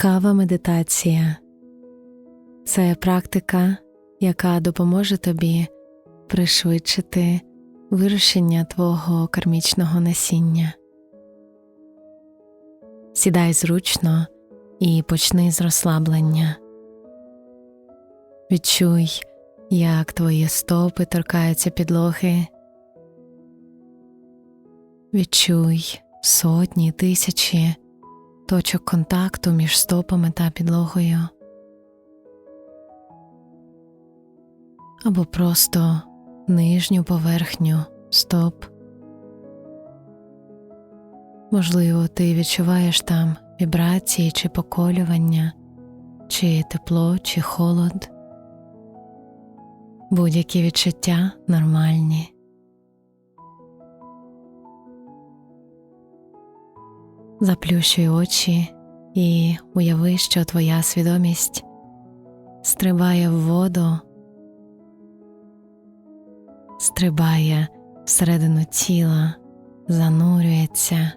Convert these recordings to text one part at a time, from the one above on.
Кава медитація це практика, яка допоможе тобі пришвидшити вирушення твого кармічного насіння. Сідай зручно і почни з розслаблення. Відчуй, як твої стопи торкаються підлоги. Відчуй сотні тисячі точок контакту між стопами та підлогою. Або просто нижню поверхню стоп. Можливо, ти відчуваєш там вібрації чи поколювання, чи тепло, чи холод. Будь-які відчуття нормальні. Заплющуй очі і уяви, що твоя свідомість стрибає в воду, стрибає всередину тіла, занурюється,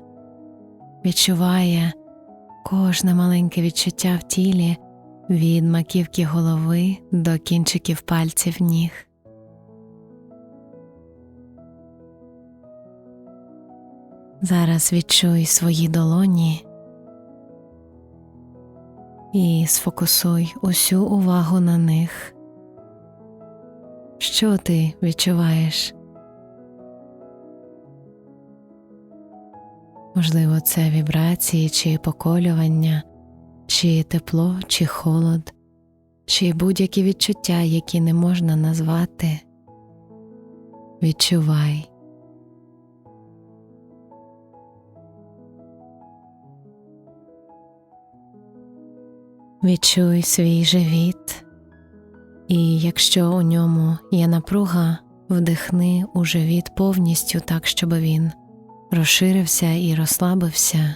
відчуває кожне маленьке відчуття в тілі від маківки голови до кінчиків пальців ніг. Зараз відчуй свої долоні і сфокусуй усю увагу на них. Що ти відчуваєш? Можливо, це вібрації чи поколювання, чи тепло, чи холод, чи будь-які відчуття, які не можна назвати. Відчувай. Відчуй свій живіт, і якщо у ньому є напруга, вдихни у живіт повністю так, щоб він розширився і розслабився.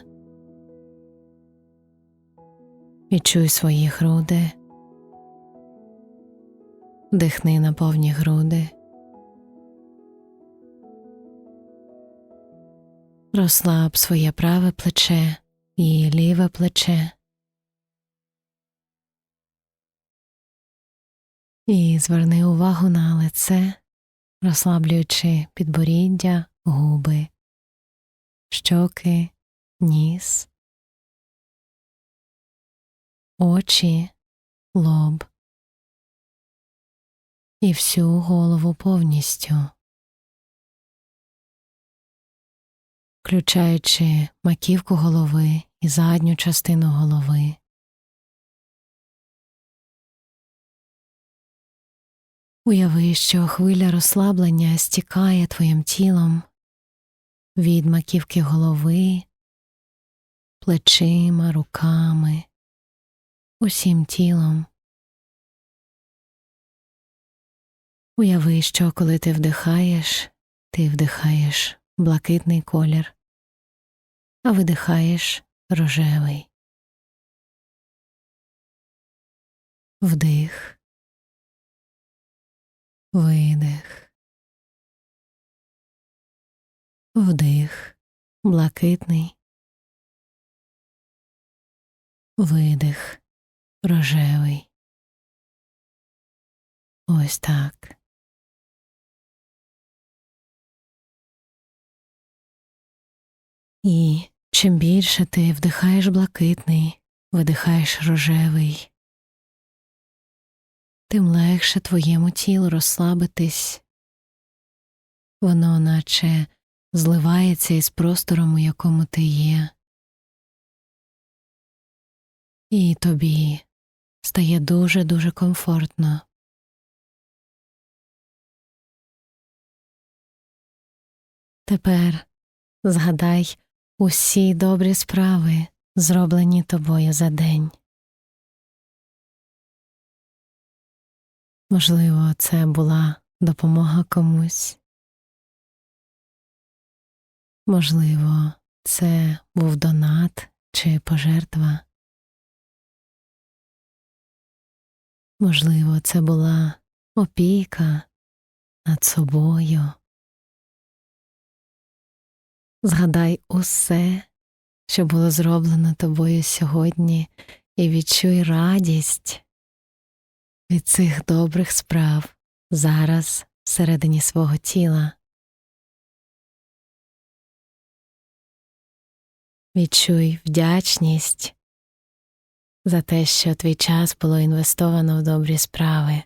Відчуй свої груди, вдихни на повні груди. Розслаб своє праве плече і ліве плече. І зверни увагу на лице, розслаблюючи підборіддя, губи, щоки, ніс, очі, лоб і всю голову повністю, включаючи маківку голови і задню частину голови. Уяви, що хвиля розслаблення стікає твоїм тілом від маківки голови, плечима, руками, усім тілом. Уяви, що коли ти вдихаєш, ти вдихаєш блакитний колір, а видихаєш рожевий. Вдих. Видих. Вдих. Блакитний. Видих. Рожевий. Ось так. І чим більше ти вдихаєш блакитний, видихаєш рожевий, тим легше твоєму тілу розслабитись. Воно наче зливається із простором, у якому ти є. І тобі стає дуже дуже комфортно. Тепер згадай усі добрі справи, зроблені тобою за день. Можливо, це була допомога комусь. Можливо, це був донат чи пожертва. Можливо, це була опіка над собою. Згадай усе, що було зроблено тобою сьогодні, і відчуй радість від цих добрих справ зараз всередині свого тіла. Відчуй вдячність за те, що твій час було інвестовано в добрі справи.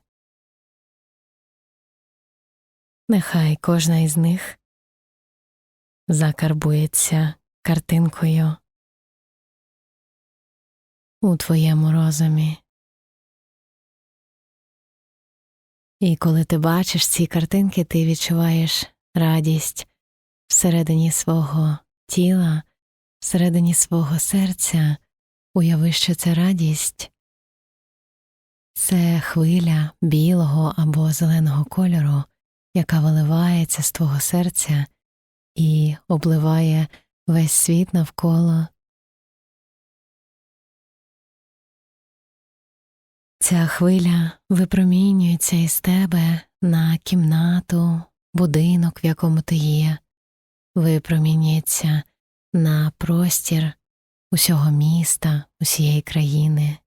Нехай кожна із них закарбується картинкою у твоєму розумі. І коли ти бачиш ці картинки, ти відчуваєш радість всередині свого тіла, всередині свого серця, уяви, що це радість, це хвиля білого або зеленого кольору, яка виливається з твого серця і обливає весь світ навколо. Ця хвиля випромінюється із тебе на кімнату, будинок, в якому ти є, випромінюється на простір усього міста, усієї країни.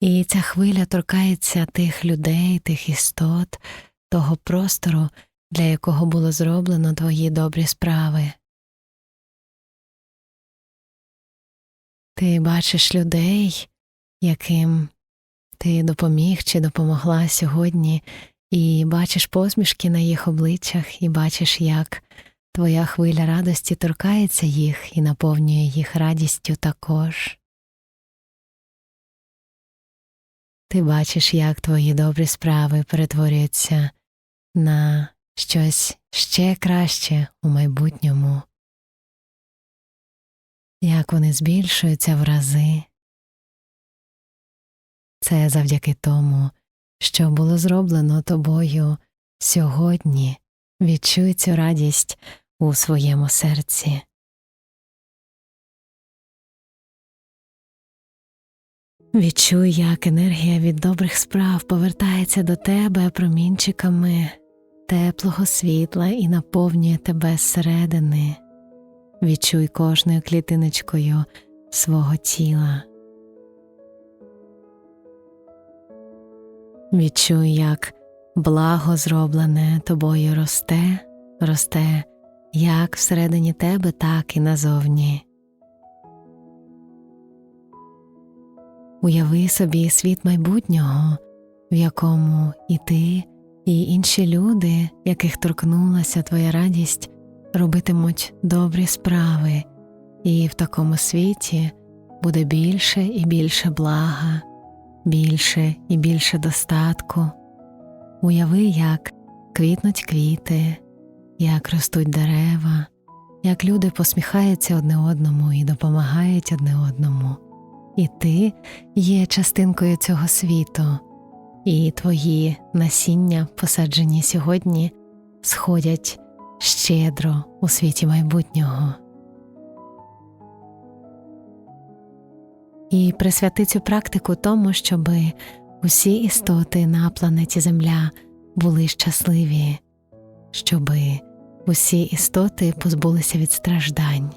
І ця хвиля торкається тих людей, тих істот, того простору, для якого було зроблено твої добрі справи. Ти бачиш людей, яким ти допоміг чи допомогла сьогодні, і бачиш посмішки на їх обличчях, і бачиш, як твоя хвиля радості торкається їх і наповнює їх радістю також. Ти бачиш, як твої добрі справи перетворюються на щось ще краще у майбутньому, як вони збільшуються в рази. Це завдяки тому, що було зроблено тобою сьогодні. Відчуй цю радість у своєму серці. Відчуй, як енергія від добрих справ повертається до тебе промінчиками теплого світла і наповнює тебе зсередини. Відчуй кожною клітиночкою свого тіла. Відчуй, як благо зроблене тобою росте, росте як всередині тебе, так і назовні. Уяви собі світ майбутнього, в якому і ти, і інші люди, яких торкнулася твоя радість, робитимуть добрі справи, і в такому світі буде більше і більше блага, більше і більше достатку. Уяви, як квітнуть квіти, як ростуть дерева, як люди посміхаються одне одному і допомагають одне одному, і ти є частинкою цього світу, і твої насіння, посаджені сьогодні, сходять щедро у світі майбутнього. І присвяти цю практику тому, щоби усі істоти на планеті Земля були щасливі, щоби усі істоти позбулися від страждань.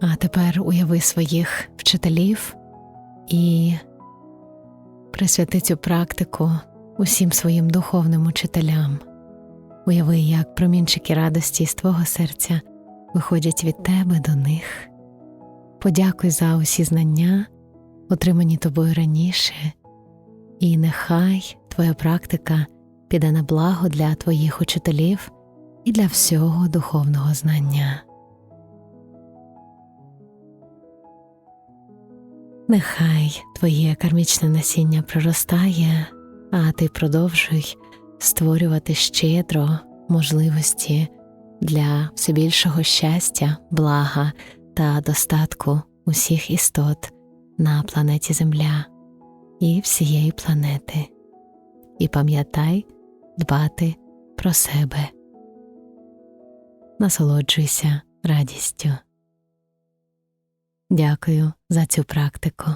А тепер уяви своїх вчителів і присвяти цю практику усім своїм духовним учителям. Уяви, як промінчики радості з твого серця виходять від тебе до них. Подякуй за усі знання, отримані тобою раніше, і нехай твоя практика піде на благо для твоїх учителів і для всього духовного знання. Нехай твоє кармічне насіння проростає, а ти продовжуй створювати щедро можливості для все більшого щастя, блага та достатку усіх істот на планеті Земля і всієї планети. І пам'ятай дбати про себе. Насолоджуйся радістю. Дякую за цю практику.